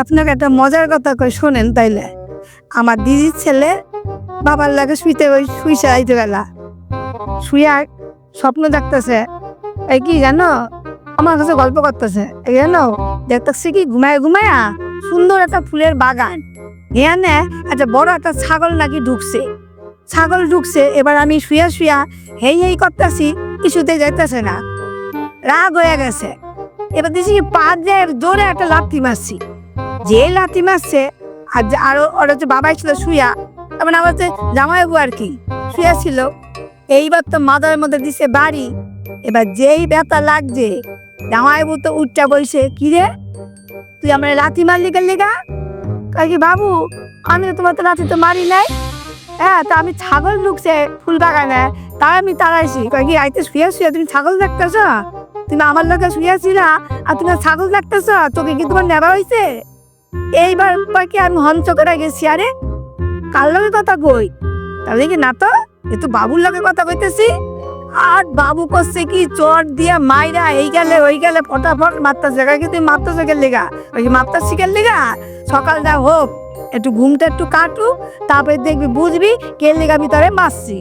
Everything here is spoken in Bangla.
আপনাকে একটা মজার কথা কই, শোনেন তাইলে। আমার দিদির ছেলে বাবার লাগে শুইতে ওই শুইছে আইতে বেলা শুইয়া স্বপ্ন দেখতেছে। এই কি জানো? আমার কাছে গল্প করতেছে। এই জানো? দেখতেছে কি ঘুমায় ঘুমায়া সুন্দর একটা ফুলের বাগান। এখানে একটা বড় একটা ছাগল নাকি ঢুকছে। ছাগল ঢুকছে, এবার আমি শুয়া শুয়া হেই হেই করতেছি, কিছুতে যাইতেছে না। রাগ হয়ে গেছে। এবার দেখছি পা দিয়ে জোরে একটা লাথি মারছি। যে লাথি মারছে, আর আরও ওর হচ্ছে বাবাই ছিল শুয়া তার মানে আমার হচ্ছে জামাইবু আর কি শুয়া ছিল, এইবার তো মাদারের মধ্যে দিছে বাড়ি। এবার যেই ব্যথা লাগছে, জামাই জামাইবু তো উঠটা বলছে কি রে? তুই আমার লাথি মারলি গেলি গা কি, বাবু, আমি তো তোমার তো লাথি তো মারি নাই। হ্যাঁ তা আমি ছাগল ঢুকছে ফুল বাগানে, তাই আমি তাড়াইছি। কি, আইতে শুয়ে শুয়ে তুমি ছাগল দেখতেছ? তুমি আমার লোকে শুয়েছি না আর তুমি ছাগল দেখতেছ? তোকে কি তোমার নেওয়া হয়েছে এইবার কয় কি আমি হঞ্চ করে গেছি, আরে? কার লগে কথা কই? তাহলে কি না তো? এ তো বাবুর লগে কথা কইতেছি। আর বাবু করছে কি চট দিয়া মাইরা এই গেলে, ওই গেলে ফটাফট মারতেছে কয় কি তুই মারতেছে গেল লিগা। ওই কি মারতেছি গেল লিগা। সকালটা হোক, একটু ঘুমটা একটু কাটু, তারপরে দেখবি, বুঝবি কে লিগা ভিতরে মারছি।